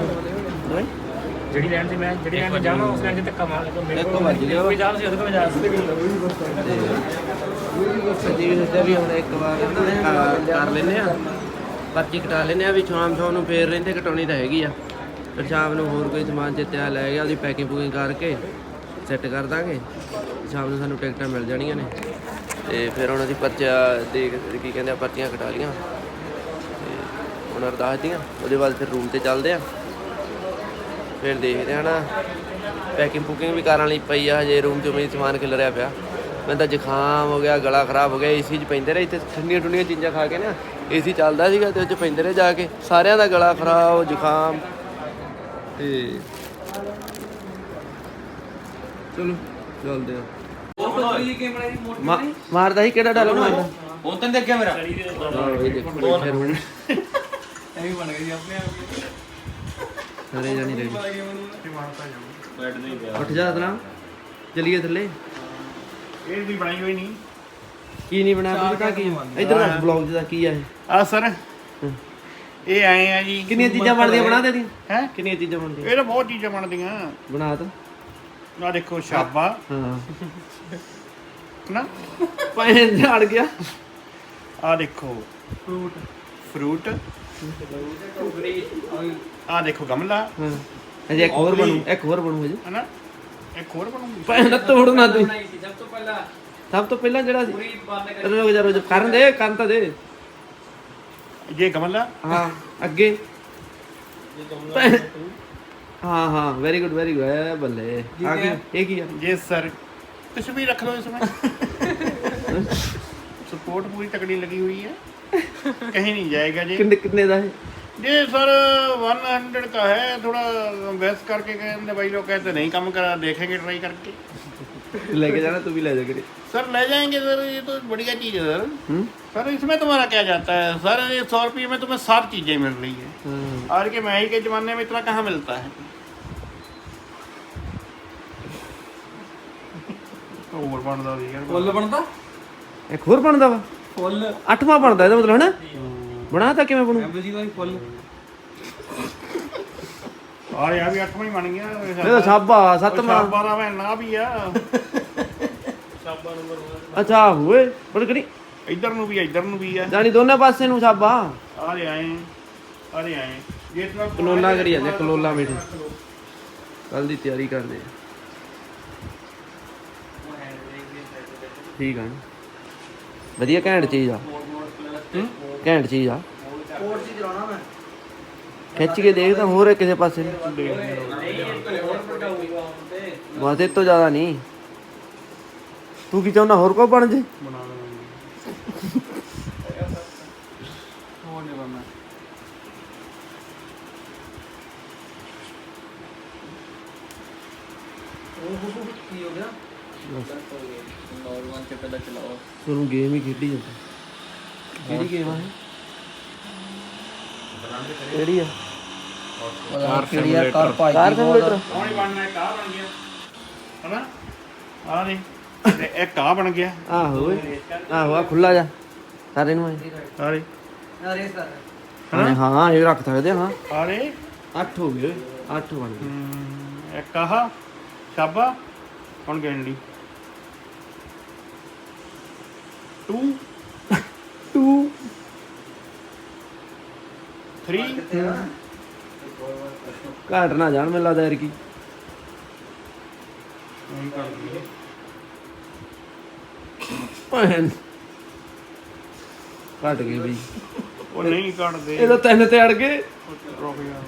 ਨਹੀਂ ਜਿਹੜੀ ਲੈਣ ਦੀ ਮੈਂ ਜਿਹੜੀ ਲੈਣ ਜਾਵਾਂ ਉਸ ਲੈਣ ਤੇ ਧੱਕਾ ਮਾਰ ਲਗਾ ਮੇਰੇ ਇੱਕ ਵੱਜ ਗਿਆ ਵਾ। ਕੋਈ ਜਾਣ ਸੀ ਉਹਦੇ ਕੋਲ ਜਾ ਸਕਦੇ ਅਸੀਂ ਵੀ ਹੁਣ ਇੱਕ ਵਾਰ ਕਰ- ਲੈਨੇ ਆ। ਪਰਚੀ ਕਟਾ ਲੈਨੇ ਆ ਵੀ ਸ਼ਾਮ ਸ਼ਾਮ ਨੂੰ ਫੇਰ ਰਹਿੰਦੇ ਕਟਾਉਣੀ ਤਾਂ ਹੈਗੀ ਆ। ਫਿਰ ਸ਼ਾਮ ਨੂੰ ਹੋਰ ਕੋਈ ਸਮਾਨ ਚੇਤਿਆ ਲੈ ਗਿਆ ਉਹਦੀ ਪੈਕਿੰਗ ਪੂਕਿੰਗ ਕਰਕੇ ਸੈੱਟ ਕਰ ਦਾਂਗੇ। ਸ਼ਾਮ ਨੂੰ ਸਾਨੂੰ ਟਿਕਟਾਂ ਮਿਲ ਜਾਣੀਆਂ ਨੇ। ਤੇ ਫਿਰ ਉਹਨਾਂ ਦੀ ਪਰਚਾ ਦੇਖ ਕੀ ਕਹਿੰਦੇ ਆ ਪਰਚੀਆਂ ਕਟਾ ਲੀਆਂ ਹੁਣ ਅਰਦਾਸ ਦੀਆਂ ਉਹਦੇ ਬਾਅਦ ਫਿਰ ਰੂਮ ਤੇ ਚੱਲਦੇ ਆ। ਫਿਰ ਦੇਖਦੇ ਆ ਨਾ ਪੈਕਿੰਗ ਪੁਕਿੰਗ ਵੀ ਕਰਨ ਲਈ ਪਈ ਆ ਹਜੇ ਰੂਮ 'ਚ ਮੇਰੀ ਸਮਾਨ ਖਿਲ ਰਿਹਾ ਪਿਆ। ਮੈਨੂੰ ਤਾਂ ਜ਼ੁਕਾਮ ਹੋ ਗਿਆ ਗਲਾ ਖਰਾਬ ਹੋ ਗਿਆ ਏਸੀ 'ਚ ਪੈਂਦੇ ਰਹੇ ਇੱਥੇ ਠੰਡੀਆਂ ਠੰਡੀਆਂ ਚੀਜ਼ਾਂ ਖਾ ਕੇ ਨਾ ਏਸੀ ਚੱਲਦਾ ਸੀਗਾ ਤੇ ਉਹ ਚ ਪੈਂਦੇ ਰਹੇ ਜਾ ਕੇ। ਸਾਰਿਆਂ ਦਾ ਗਲਾ ਖਰਾਬ ਜ਼ੁਕਾਮ। ਤੇ ਚਲੋ ਚੱਲਦੇ ਆ। ਮਾ- ਮਾਰਦਾ ਸੀ ਕਿਹੜਾ ਡਾਲਰ ਮਾਰਦਾ? ਹੁਣ ਤੈਨੂੰ ਦੇਖਿਆ ਮੇਰਾ। ਇਹ ਦੇਖੋ ਐਵੇਂ ਬਣ ਗਈ ਆਪਣੇ ਆਪ ਸਾਰੇ ਜਾਣੀ ਰੈਡੀ ਬੈਠ ਦੇ ਗਿਆ ਉੱਠ ਜਾ ਤਨਾ ਚਲੀਏ ਥੱਲੇ। ਇਹ ਵੀ ਬਣਾਈ ਹੋਈ ਨਹੀਂ ਕੀ ਨਹੀਂ ਬਣਾਇਆ? ਪਤਾ ਕੀ ਇਧਰ ਦਾ ਬਲੌਗ ਦਾ ਕੀ ਆ ਇਹ? ਆ ਸਰ। ਇਹ ਆਏ ਆ ਜੀ। ਕਿੰਨੀਆਂ ਚੀਜ਼ਾਂ ਬਣਦੀਆਂ? ਬਣਾ ਦੇ ਦੀ। ਹੈ? ਕਿੰਨੀਆਂ ਚੀਜ਼ਾਂ ਬਣਦੀਆਂ? ਇਹ ਤਾਂ ਬਹੁਤ ਚੀਜ਼ਾਂ ਬਣਦੀਆਂ। ਬਣਾ ਤਾ। ਆ ਦੇਖੋ ਸ਼ਾਬਾ। ਹਾਂ। ਨਾ? ਪੈਨ ਝਾੜ ਗਿਆ। ਆ ਦੇਖੋ। Fruit fruit. ਆ ਦੇਖੋ ਗਮਲਾ। ਹਾਂ। ਅਜੇ ਇੱਕ ਹੋਰ ਬਣੂ ਇੱਕ ਹੋਰ ਬਣੂ ਹਜੇ ਹਨਾ? ਇੱਕ ਹੋਰ ਬਣੂਗੀ। ਭੈਣ ਤੋੜ ਨਾ ਤੂੰ। ਸਭ ਤੋਂ ਪਹਿਲਾਂ। ਸਭ ਤੋਂ ਪਹਿਲਾਂ ਜਿਹੜਾ ਸੀ। ਰੋਜ ਰੋਜ ਕਰਨ ਦੇ ਕਰਨ ਤਾਂ ਦੇ। ਇਹ ਗਮਲਾ? ਹਾਂ ਅੱਗੇ। ਇਹ ਗਮਲਾ ਹਾਂ ਹਾਂ ਵੈਰੀ ਗੁੱਡ ਵੈਰੀ ਗੁੱਡ ਬੱਲੇ। ਆ ਗਿਆ ਇਹ ਆ? ਜੀ ਸਰ ਤਸਵੀਰ ਰੱਖ ਲਓ ਇਸ ਵਿੱਚ। ਸਪੋਰਟ ਪੂਰੀ ਤਕੜੀ ਲੱਗੀ ਹੋਈ ਹੈ। कहीं नहीं जाएगा जी ਕਿੰਨੇ ਕਿੰਨੇ ਦਾ ਹੈ ये सर 100 का है थोड़ा बहस करके कहते भाई लोग कहते नहीं कम करा देखेंगे ट्राई करके ਲੈ ਕੇ ਜਾਣਾ ਤੂੰ ਵੀ ਲੈ ਜਾ ਕਰੇ सर ले जाएंगे सर ये तो बढ़िया चीज़ है सर ਹੂੰ सर इसमें तुम्हारा क्या जाता है सर ये सौ रुपये में तुम्हें सात चीज़ें मिल रही है ਹਾਂ आज के महंगाई के ज़माने में इतना कहाँ मिलता है और बनता भी यार ਫੁੱਲ ਬਣਦਾ ਇੱਕ ਹੋਰ ਬਣਦਾ ਵਾ ਫੁੱਲ। ਅੱਠਵਾਂ ਬਣਦਾ ਇਹਦਾ ਮਤਲਬ ਹੈ। ਨਾ ਬਣਾ ਤਾਂ ਕਿਵੇਂ ਬਣੂ? ਐਮਬੀਸੀ ਦਾ ਹੀ ਫੁੱਲ। ਆ ਯਾਰ ਵੀ 8ਵਾਂ ਹੀ ਬਣ ਗਿਆ। ਇਹ ਤਾਂ ਸਾਬਾ ਸੱਤਵਾਂ ਸਾਬਾ ਦਾ ਮੈਂ ਨਾ ਵੀ ਆ। ਅੱਛਾ ਹੋਏ। ਪਰ ਕਰੀ ਇੱਧਰ ਨੂੰ ਵੀ ਇੱਧਰ ਨੂੰ ਵੀ ਆ। ਜਾਨੀ ਦੋਨੇ ਪਾਸੇ ਨੂੰ ਸਾਬਾ ਆ ਰਹੇ ਆਏ ਆ ਰਹੇ ਆਏ ਜੇ ਇਤਨਾ ਕਲੋਲਾ ਕਰੀ ਜਾਂਦੇ ਕਲੋਲਾ ਮੀਠੇ। ਕੱਲ ਦੀ ਤਿਆਰੀ ਕਰਦੇ ਆ। ਠੀਕ ਆ ਨਾ। ਵਧੀਆ ਘੈਂਟ ਚੀਜ਼ ਆ। ਘੈਂਟ ਚੀਜ਼ ਆ। ਕੋਰਟ ਚ ਚਲਾਉਣਾ ਮੈਂ। ਖਿੱਚ ਕੇ ਦੇਖ ਤਾਂ ਹੋਰ ਕਿਸੇ ਪਾਸੇ। ਨੂੰ। ਬਸ ਇਹ ਤੋਂ ਜ਼ਿਆਦਾ ਨਹੀਂ। ਤੂੰ ਕੀ ਚਾਹੁੰਦਾ ਹੋਰ ਕੋ ਬਣ ਜੇ? ਹੋਰ ਨਹੀਂ ਬਣਨਾ। ਕੀ ਹੋ ਗਿਆ? ਨੌਜਵਾਨ ਕੇ ਪਹਿਲਾਂ ਚਲਾਓ। ਤੁਹਾਨੂੰ ਗੇਮ ਹੀ ਖੇਡੀ ਜਾਂਦਾ। ਕਿਹੜੀ ਗੇਮ ਆ ਇਹ? ਕਿਹੜੀ ਆ? ਕਾਰ ਕਿਹੜੀ ਆ? ਕਾਰ ਭਾਈ ਕਾਰ ਸਿਮੂਲੇਟਰ ਕੌਣ ਬਣਨਾ ਹੈ ਕਾ ਬਣ ਗਿਆ। ਹਨਾ? ਆ ਦੇ ਤੇ ਇਹ ਕਾ ਬਣ ਗਿਆ। ਆਹੋ ਓਏ। ਆਹੋ ਆ ਖੁੱਲਾ ਜਾ ਸਾਰੇ ਨੂੰ ਆਏ। ਆ ਦੇ ਅਰੇ ਸਰ ਹਾਂ। ਹਾਂ ਇਹ ਰੱਖ ਸਕਦੇ ਹਾਂ। ਆ ਦੇ 8 ਹੋ ਗਏ ਓਏ। 8 ਬਣ ਗਏ। ਹਮ, ਇੱਕ ਆਹ। ਸ਼ਾਬਾ। ਹੁਣ ਗਿਣ ਲਈ। 2 2 3 ਘਾਟ ਨਾ ਜਾਣ ਮੈਨੂੰ ਲੱਗਦਾ ਯਾਰ ਕੀ ਨਹੀਂ ਕਰ ਦਈਏ ਭੈਣ। ਘਟ ਗਏ ਬਈ। ਉਹ ਨਹੀਂ ਕੱਢਦੇ ਇਹ ਤਾਂ ਤਿੰਨ ਤੇ ਅੜ ਗਏ। ਰੁਕ ਜਾ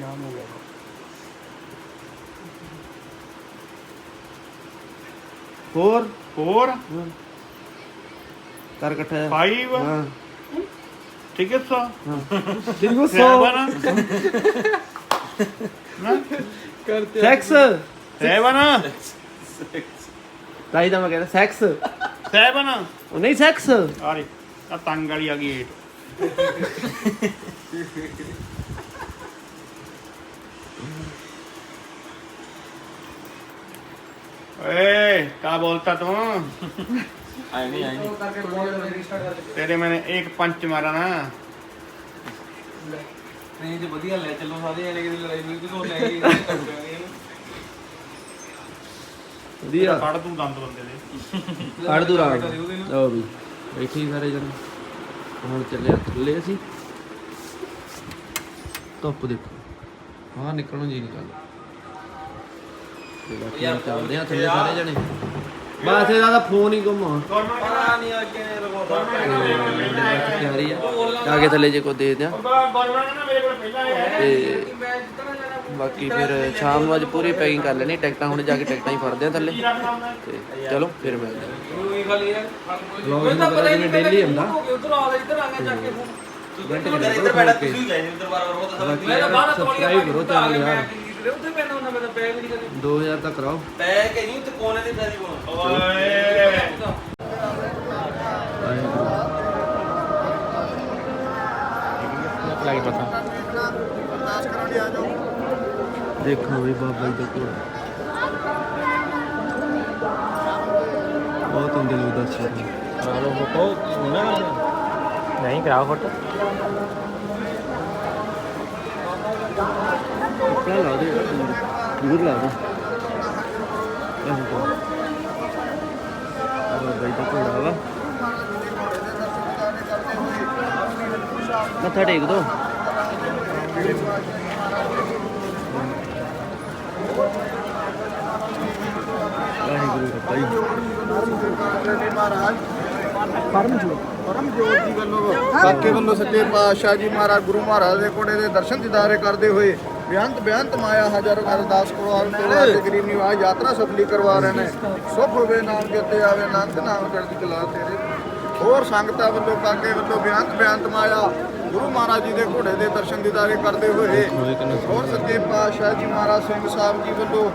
ਯਾਮ ਹੋ। ਗਿਆ ਹੋਰ 4 ਕਰ ਇਕੱਠਾ 5 ਠੀਕ ਹੈ ਸੋ? ਠੀਕ ਹੈ ਸੋ। ਨਾ। ਕਰਤੇ ਸੈਕਸ ਸੈਵਨ ਸੈਕਸ ਸੈਵਨ ਨਹੀਂ ਸੈਕਸ ਆਰੇ ਆ ਤੰਗ ਵਾਲੀ ਆ ਗਈ 8 ਏ ਕਾ ਬੋਲਤਾ ਤੂੰ? ਆਏ ਨਹੀਂ ਆਏ ਨਹੀਂ ਕਰਕੇ ਬੋਲ ਰੀਸਟਾਰਟ ਕਰਕੇ तेरे मैंने एक पंच मारा ना ਨਹੀਂ ਜੇ ਵਧੀਆ ਲੈ ਚੱਲੋ ਸਾਰੇ ਜਣੇ ਕਿਤੇ ਲੜਾਈ ਹੋਈ ਕੋਈ ਲੈ ਗਈ ਵਧੀਆ पढ़ तू दंद बंदे दे ਕੱਢ ਦੂ ਰਾਤ ਲਓ ਵੀ ਬੈਠੇ ਹੀ ਸਾਰੇ ਜਣੇ ਹੁਣ ਚੱਲੇ ਆ ਥੱਲੇ ਅਸੀਂ ਧੁੱਪ ਦੇਖੋ ਬਾਹਰ ਨਿਕਲਣ ਨੂੰ ਜੀ ਨਹੀਂ ਕਰਦਾ ਤੇ ਬਾਕੀ ਹੁਣ ਚੱਲਦੇ ਆ ਥੱਲੇ ਸਾਰੇ ਜਣੇ ਮਾਥੇਦਾਰ ਦਾ ਫੋਨ ਹੀ ਗੁੰਮ ਹੋ ਪਤਾ ਨਹੀਂ ਅੱਗੇ ਜਾ ਰਹੀ ਆ ਜਾ ਦੇ ਦਿਆਂ। ਤੇ ਫਿਰ ਸ਼ਾਮ ਨੂੰ ਅੱਜ ਪੂਰੀ ਪੈਕਿੰਗ ਕਰ ਲੈਣੀ ਟਿਕਟਾਂ ਹੁਣ ਜਾ ਕੇ ਟਿਕਟਾਂ ਹੀ ਫੜਦੇ ਆ ਥੱਲੇ। ਤੇ ਚਲੋ ਫਿਰ ਮਿਲਦੇ ਆ। ਕੋਈ ਗੱਲ ਨਹੀਂ ਕੋਈ ਤਾਂ ਪਤਾ ਹੀ ਨਹੀਂ ਡੇਲੀ ਹੁੰਦਾ। ਉਧਰ ਆ ਇੱਧਰ ਆ ਗਿਆ ਕੇ ਫੋਨ। ਇੱਧਰ ਬੈਠਾ ਤੁਸੀਂ ਗਏ ਉਧਰ ਵਾਰ ਵਾਰ ਉਹ ਤਾਂ ਤਾਂ ਬਾਹਰ ਕਰੋ ਚੱਲ ਹੁੰਦਾ ਮੈਂ ਤਾਂ ਪੈਗ ਨਹੀਂ ਕਰੀ 2000 ਤੱਕ ਕਰਾਓ। ਪੈਗ ਹੈ ਨਹੀਂ ਉੱਥੇ ਕੋਨੇ ਤੇ ਪੈਰੀ ਕੋਲ ਲੱਗ ਪਤਾ ਦੇਖੋ ਵੀ ਬਾਬਾ ਜੀ ਦਾ ਘੋੜਾ ਬਹੁਤ ਹੁੰਦੇ ਲੋਕ ਦਰਸ਼ਨ ਚਲੋ ਫੋਟੋ ਨਹੀਂ ਕਰਾਓ ਫੋਟੋ। ਕੱਪੜਾ ਲਾ ਦੇ ਦੂਰ ਲਾ ਦੇ ਬਾਬਾ ਜੀ ਦਾ ਘੋੜਾ ਵਾ ਮੱਥਾ ਟੇਕ ਦੋ ਵਾਹਿਗੁਰੂ ਰੱਬਾ ਜੀ ਮਹਾਰਾਜ ਪਰਮ ਜੋਤ ਪਰਮ ਜੋਤ ਜੀ ਵੱਲੋਂ ਸਾਕੇ ਵੱਲੋਂ ਸੱਚੇ ਪਾਤਸ਼ਾਹ ਜੀ ਮਹਾਰਾਜ, ਗੁਰੂ ਮਹਾਰਾਜ ਦੇ ਕੋੜੇ ਦੇ ਦਰਸ਼ਨ ਦਿਦਾਰੇ ਕਰਦੇ ਹੋਏ ਬੇਅੰਤ ਬੇਅੰਤ ਮਾਇਆ ਹਜ਼ਾਰੋਂ ਅਰਦਾਸ ਕਰਵਾਉਣ ਤੇ ਵਾਸਤੇ ਗਰੀਬ ਨਿਵਾਜ ਯਾਤਰਾ ਸਫਲੀ ਕਰਵਾ ਰਹੇ ਨੇ। ਸੁਖ ਹੋਵੇ ਨਾਮ ਜਿੱਤੇ ਆਵੇ ਨੰਦ ਨਾਮ ਚੜ੍ਹਦੀ ਕਲਾ ਤੇਰੇ। ਹੋਰ ਸੰਗਤਾਂ ਵੱਲੋਂ ਕਾਕੇ ਵੱਲੋਂ ਬੇਅੰਤ ਬੇਅੰਤ ਮਾਇਆ ਗੁਰੂ ਮਹਾਰਾਜ ਜੀ ਦੇ ਘੋੜੇ ਦੇ ਦਰਸ਼ਨ ਦਿਦਾਰੇ ਕਰਦੇ ਹੋਏ। ਹੋਰ ਸੱਚੇ ਪਾਤਸ਼ਾਹ ਜੀ ਮਹਾਰਾਜ, ਸਿੰਘ ਸਾਹਿਬ ਜੀ ਵੱਲੋਂ,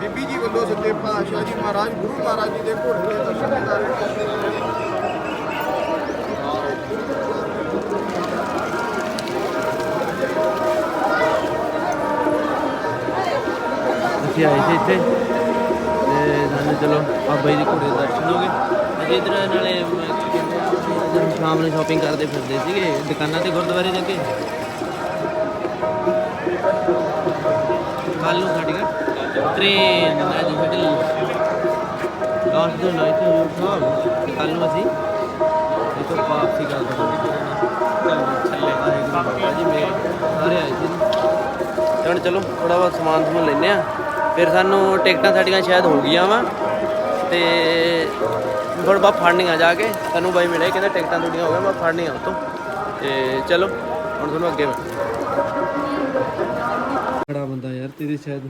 ਬੀਬੀ ਜੀ ਵੱਲੋਂ ਸੱਚੇ ਪਾਤਸ਼ਾਹ ਜੀ ਮਹਾਰਾਜ, ਗੁਰੂ ਮਹਾਰਾਜ ਜੀ ਦੇ ਘੋੜੇ ਦੇ ਦਰਸ਼ਨ ਦਿਦਾਰੇ ਕਰਦੇ ਹੋਏ ਅਸੀਂ ਆਏ ਸੀ ਇੱਥੇ। ਤੇ ਸਾਨੂੰ ਚਲੋ ਬਾਬਾ ਜੀ ਦੇ ਘੋੜੇ ਦੇ ਦਰਸ਼ਨ ਹੋ ਗਏ। ਅਸੀਂ ਇਧਰ ਨਾਲੇ ਜਦੋਂ ਸ਼ਾਮ ਨੂੰ ਸ਼ਾਪਿੰਗ ਕਰਦੇ ਫਿਰਦੇ ਸੀਗੇ, ਦੁਕਾਨਾਂ ਤੇ ਗੁਰਦੁਆਰੇ ਜਾ ਕੇ। ਕੱਲ ਨੂੰ ਸਾਡੀ ਟ੍ਰੇਨ ਹੈ ਸਾਡੀ ਲਾਸਟ ਦਿਨ ਨਾਈਟ ਸਾਹਿਬ ਕੱਲ ਨੂੰ ਅਸੀਂ ਇਹ ਤੋਂ ਵਾਪਸੀ ਗੱਲ ਦਾਂਗੇ ਛੱਲੇ ਜੀ, ਮੇਰੇ ਸਾਰੇ ਆਏ ਸੀ। ਹੁਣ ਚਲੋ ਥੋੜਾ ਬਹੁਤ ਸਮਾਨ ਸਮੂਨ ਲੈਨੇ ਆ ਫਿਰ ਸਾਨੂੰ ਟਿਕਟਾਂ ਸਾਡੀਆਂ ਸ਼ਾਇਦ ਹੋ ਗਈਆਂ ਵਾ ਤੇ ਥੋੜਾ ਬਹੁਤ ਫੜਨੀਆਂ ਜਾ ਕੇ ਸਾਨੂੰ ਬਾਈ ਮਿਲੇ ਕਹਿੰਦਾ ਟਿਕਟਾਂ ਤੁਹਾਡੀਆਂ ਹੋ ਗਈਆਂ ਮੈਂ ਫੜਨੀਆਂ ਉਤੋਂ। ਤੇ ਚਲੋ ਹੁਣ ਤੁਹਾਨੂੰ ਅੱਗੇ ਬੜਾ ਬੰਦਾ ਯਾਰ ਤੇਰੇ ਸ਼ਾਇਦ।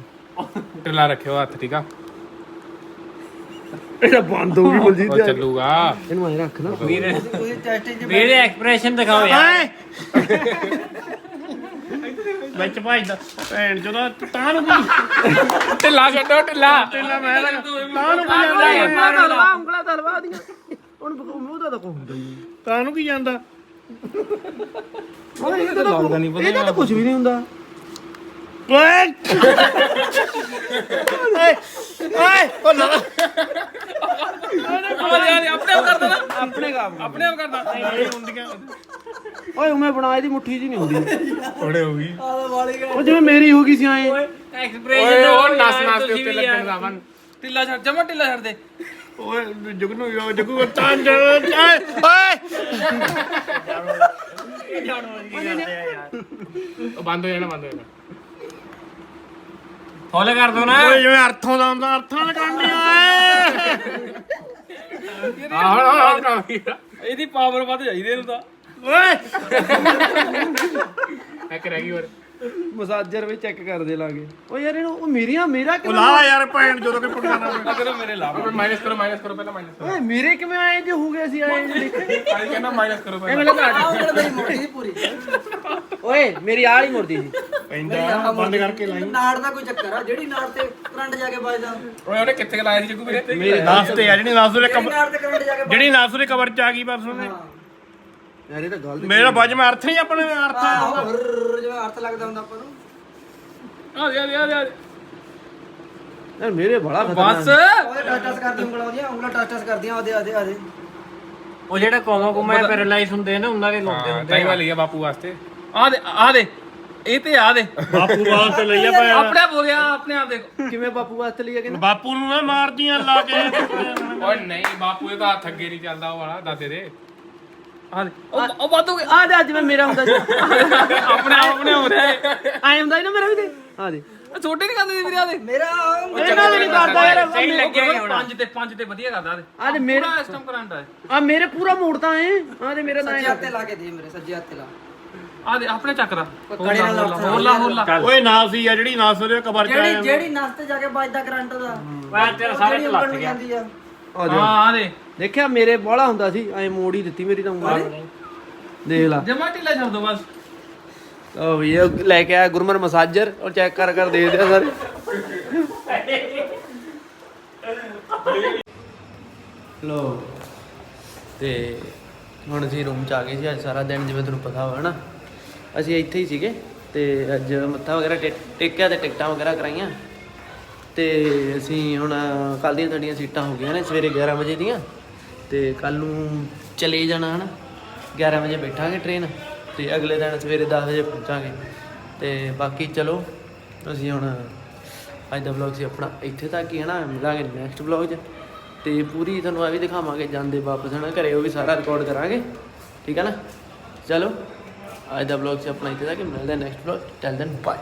ਢਿੱਲਾ ਰੱਖਿਓ ਹੱਥ ਠੀਕ ਆ? ਇਹਦਾ ਬੰਦ ਹੋ ਗਈ ਬਲਜੀਤ ਉਹ ਚੱਲੂਗਾ। ਇਹਨੂੰ ਐ ਰੱਖ ਨਾ। ਵੀਰੇ ਤੁਸੀਂ ਟੈਸਟਿੰਗ ਵੀਰੇ ਐਕਸਪ੍ਰੈਸ਼ਨ ਦਿਖਾਓ ਯਾਰ। ਵਿੱਚ ਭਜਦਾ ਭੈਣ ਜਦੋਂ ਤਾਂ ਨੂੰ ਕੀ ਢਿੱਲਾ ਛੱਡੋ ਢਿੱਲਾ। ਢਿੱਲਾ ਮੈਂ ਤਾਂ ਤਾਂ ਨੂੰ ਕੀ ਜਾਂਦਾ। ਤਲਵਾ ਉਂਗਲਾ ਤਲਵਾ ਦੀਆਂ। ਹੁਣ ਮੂੰਹ ਦਾ ਤਾਂ ਕੋਈ ਹੁੰਦਾ ਹੀ ਤਾਂ ਨੂੰ ਕੀ ਜਾਂਦਾ। ਇਹ ਤਾਂ ਲੱਗਦਾ ਨਹੀਂ ਕੁਝ ਵੀ ਨਹੀਂ ਹੁੰਦਾ ਓਏ ਓਏ ਓਏ ਉਹ ਨਾ। ਆਪਣੇ ਆਪ ਕਰਦਾ ਨਾ ਆਪਣੇ ਕੰਮ। ਆਪਣੇ ਆਪ ਕਰਦਾ। ਹੁੰਦੀਆਂ ਓਏ ਮੈਂ ਬਣਾ ਇਹਦੀ ਮੁੱਠੀ ਜੀ ਨਹੀਂ ਹੁੰਦੀ। ਥੋੜੇ ਹੋ ਗਈ। ਉਹ ਜਿਵੇਂ ਮੇਰੀ ਹੋ ਗਈ ਸੀ ਐ। ਐਕਸਪ੍ਰੈਸ਼ਨ ਉਹ ਨਸ ਨਸ ਦੇ ਉੱਤੇ ਲੱਗਣ ਦਾ ਢਿੱਲਾ ਛੱਡ ਜਮਾ ਢਿੱਲਾ ਛੱਡ ਦੇ। ਓਏ ਜੁਗ ਨੂੰ ਯੋ ਜਗੂ ਤਾਂ ਓਏ ਓਏ। ਉਹ ਬੰਦ ਹੋ ਜਾਣਾ ਬੰਦ ਹੋ ਜਾਣਾ। ਫੋਲੋ ਕਰ ਦੋ ਨਾ। ਓਏ ਜਿਵੇਂ ਅਰਥੋਂ ਦਾ ਹੁੰਦਾ ਅਰਥਾਂ ਦਾ ਕੰਡੀ ਓਏ। ਆਹ ਆਹ ਕੰਮ ਇਹਦੀ ਪਾਵਰ ਵੱਧ ਜਾਈਦੀ ਇਹਨੂੰ ਤਾਂ। ਓਏ। ਇੱਕ ਰਹਿ ਗਈ ਹੋਰ। ਮਸਾਜਰ ਵੀ ਚੈੱਕ ਕਰਦੇ ਲਾਗੇ। ਓ ਯਾਰ ਇਹਨੂੰ ਉਹ ਮੇਰੀਆਂ ਮੇਰਾ ਉਹ ਕਿਵੇਂ ਲਾ ਯਾਰ ਭੈਣ ਜਦੋਂ ਕੋਈ ਪੁੱਟਣਾ ਨਾ ਕਰੋ ਮੇਰੇ ਲਾ ਮਾਈਨਸ ਕਰੋ ਮਾਈਨਸ ਕਰੋ ਪਹਿਲਾਂ ਮਾਈਨਸ ਕਰੋ। ਓਏ ਮੇਰੇ ਕਿਵੇਂ ਆਏ ਜੇ ਹੋ ਗਏ ਸੀ ਆਏ ਜਿਹੜੇ ਆਈ ਕਹਿੰਦਾ ਮਾਈਨਸ ਕਰੋ ਐਵੇਂ ਪਹਿਲਾਂ। ਲੱਗਾ ਮੇਰੀ ਮੁੱਠੀ ਸੀ ਪੂਰੀ। ਓਏ ਮੇਰੀ ਆਲ ਹੀ ਮੁਰਦੀ ਸੀ। ਪੈਂਦਾ ਬੰਦ ਕਰਕੇ ਲਾਈ। ਨਾੜ ਦਾ ਕੋਈ ਚੱਕਰ ਆ ਜਿਹੜੀ ਨਾੜ ਤੇ ਕਰੰਟ ਜਾ ਕੇ ਵੱਜਦਾ ਓਏ ਉਹਨੇ ਕਿੱਥੇ ਲਾਇਆ ਸੀ ਜੱਗੂ ਵੀਰੇ? ਮੇਰੇ ਨਾਸ ਤੇ ਆ ਜਿਹੜੀ ਨਾਸ ਦੇ ਜਿਹੜੀ ਜਾ ਨਾਸ ਦੇ ਕਵਰ ਚ ਆ ਗਈ ਪਰਸੋਂ ਨੇ ਯਾਰ ਇਹ ਤਾਂ ਮੇਰਾ ਅਰਥ ਹੀ ਆਪਣੇ ਅਰਥ ਹਰ ਜਿਵੇਂ ਅਰਥ ਲੱਗਦਾ ਹੁੰਦਾ ਆਪਾਂ ਨੂੰ। ਆ ਦੇ ਆ ਦੇ ਆ ਦੇ ਯਾਰ ਮੇਰੇ ਬੜਾ ਬਸ। ਉਹਦੇ ਟਸ ਟਸ ਕਰਦੀ ਉਂਗਲਾਂ ਉਹਦੀਆਂ ਉਂਗਲਾਂ ਟਸ ਟਸ ਕਰਦੀਆਂ ਆਦੇ ਆਦੇ ਆਦੇ ਉਹ ਜਿਹੜੇ ਕੋਮਾ ਕੋਮਾ ਪੈਰਾਲਾਈਜ਼ ਹੁੰਦੇ ਨੇ ਉਹਨਾਂ ਦੇ ਲਾਉਂਦੇ ਹੁੰਦੇ ਆ। ਵਾਲੀ ਆ ਬਾਪੂ ਵਾਸਤੇ। ਆ ਦੇ ਆ ਦੇ ਇਹ ਤੇ ਆ ਦੇ। ਬਾਪੂ ਵਾਸਤੇ ਲਈਆ ਪਿਆ ਆਪਣੇ ਆਪ ਹੋ ਗਿਆ ਆਪਣੇ ਆਪ ਦੇਖੋ। ਕਿਵੇਂ ਬਾਪੂ ਵਾਸਤੇ ਲਿਆ ਕਹਿੰਦਾ? ਬਾਪੂ ਨੂੰ ਨਾ ਮਾਰਦੀਆਂ ਲਾ ਕੇ। ਓਏ ਨਹੀਂ ਬਾਪੂ ਇਹਦਾ ਹੱਥ ਅੱਗੇ ਨਹੀਂ ਚੱਲਦਾ ਉਹ ਵਾਲਾ ਦਾਦੇ ਦੇ। ਆ ਦੇ ਉਹ ਉਹ ਬਾਤੂ ਆ ਦੇ ਅੱਜ ਮੈਂ ਮੇਰਾ ਹੁੰਦਾ ਸੀ। ਆਪਣੇ ਆਪ ਆਪਣੇ ਹੋ ਰਿਹਾ ਆਏ ਹੁੰਦਾ ਸੀ ਨਾ ਮੇਰਾ ਵੀ ਤੇ। ਆ ਦੇ ਛੋਟੇ ਨਹੀਂ ਕਰਦੇ ਵੀਰੇ ਆ ਦੇ ਮੇਰਾ ਇਹਨਾਂ ਵੀ ਨਹੀਂ ਕਰਦਾ ਯਾਰ ਸਹੀ ਲੱਗਿਆ ਨਹੀਂ ਪੰਜ ਤੇ ਪੰਜ ਤੇ ਵਧੀਆ ਕਰਦਾ ਆ ਆ ਦੇ ਮੇਰੇ ਪੂਰਾ ਸਿਸਟਮ ਕਰੰਟ ਆ ਆ ਮੇਰੇ ਪੂਰਾ ਮੋੜ ਤਾਂ ਐ। ਆ ਦੇ ਮੇਰਾ ਨਾਂ ਸੱਜੇ ਹੈ ਹੱਥੇ ਲਾ ਕੇ ਦੇ ਮੇਰੇ ਸੱਜੇ ਹੱਥੇ ਲਾ। ਆ ਦੇ ਆਪਣੇ ਚੱਕ ਦਾ ਹੋਰ ਕੜੇ ਲਾ ਨਾਲ ਹੋਰ ਲਾ ਹੋਰ ਲਾ ਓਏ ਨਾਸ ਹੀ ਆ ਜਿਹੜੀ ਨਾਸ ਉਹਦੇ ਕਬਰ ਚ ਜਿਹੜੀ ਆਇਆ। ਜਿਹੜੀ ਨਸ ਤੇ ਜਾ ਕੇ ਵੱਜਦਾ ਕਰੰਟ ਦਾ। ਮੈਂ ਤੇਰਾ ਸਾਰੇ ਲੱਗ ਨੂੰ ਗਿਆ। ਜਾਂਦੀ ਆ। ਆ ਜਾ ਹਾਂ ਆ ਦੇ। ਦੇਖਿਆ ਮੇਰੇ ਬੋਲਾ ਹੁੰਦਾ ਸੀ ਐ ਮੋੜ ਹੀ ਦਿੱਤੀ ਮੇਰੀ ਤਾਂ ਉਂਗਲ। ਦੇਖ ਲਾ। ਜਮਾ ਢਿੱਲਾ ਛੱਡ ਦੋ ਬਸ। ਉਹ ਵੀ ਇਹ ਲੈ ਕੇ ਆਇਆ ਗੁਰਮਨ ਮਸਾਜਰ ਔਰ ਚੈੱਕ ਕਰ ਕਰ ਦੇ ਦਿਆ ਸਾਰੇ। ਲੋ ਤੇ ਹੁਣ ਅਸੀਂ ਰੂਮ ਚ ਆ ਗਏ ਸੀ ਅੱਜ ਸਾਰਾ ਦਿਨ ਜਿਵੇਂ ਤੁਹਾਨੂੰ ਪਤਾ ਹੋਵੇ ਨਾ ਅਸੀਂ ਇੱਥੇ ਹੀ ਸੀਗੇ ਤੇ ਅੱਜ ਮੱਥਾ ਵਗੈਰਾ ਟੇ- ਟੇਕਿਆ ਤੇ ਟਿਕਟਾਂ ਵਗੈਰਾ ਕਰਾਈਆਂ। ਤੇ ਅਸੀਂ ਹੁਣ ਕੱਲ ਦੀਆਂ ਸਾਡੀਆਂ ਸੀਟਾਂ ਹੋ ਗਈਆਂ ਨੇ ਸਵੇਰੇ 11 ਵਜੇ ਦੀਆਂ। ਤੇ ਕੱਲ ਨੂੰ ਚਲੇ ਜਾਣਾ ਹਨ। 11 ਵਜੇ ਬੈਠਾਂਗੇ ਟ੍ਰੇਨ ਤੇ ਅਗਲੇ ਦਿਨ ਸਵੇਰੇ 10 ਵਜੇ ਪਹੁੰਚਾਂਗੇ। ਤੇ ਬਾਕੀ ਚਲੋ ਅਸੀਂ ਹੁਣ ਅੱਜ ਦਾ ਵਲੌਗ ਸੀ ਆਪਣਾ ਇੱਥੇ ਤੱਕ ਹੀ ਹੈ ਨਾ ਮਿਲਾਂਗੇ ਨੈਕਸਟ ਵਲੌਗ 'ਚ। ਤੇ ਪੂਰੀ ਤੁਹਾਨੂੰ ਇਹ ਵੀ ਦਿਖਾਵਾਂਗੇ ਜਾਂਦੇ ਵਾਪਸ ਹਨਾ ਘਰੇ ਉਹ ਵੀ ਸਾਰਾ ਰਿਕਾਰਡ ਕਰਾਂਗੇ। ਠੀਕ ਹੈ ਨਾ? ਚਲੋ ਅੱਜ ਦਾ ਵਲੌਗ ਸੀ ਆਪਣਾ ਇੱਥੇ ਤੱਕ ਹੀ, ਮਿਲਦੇ next vlog till then bye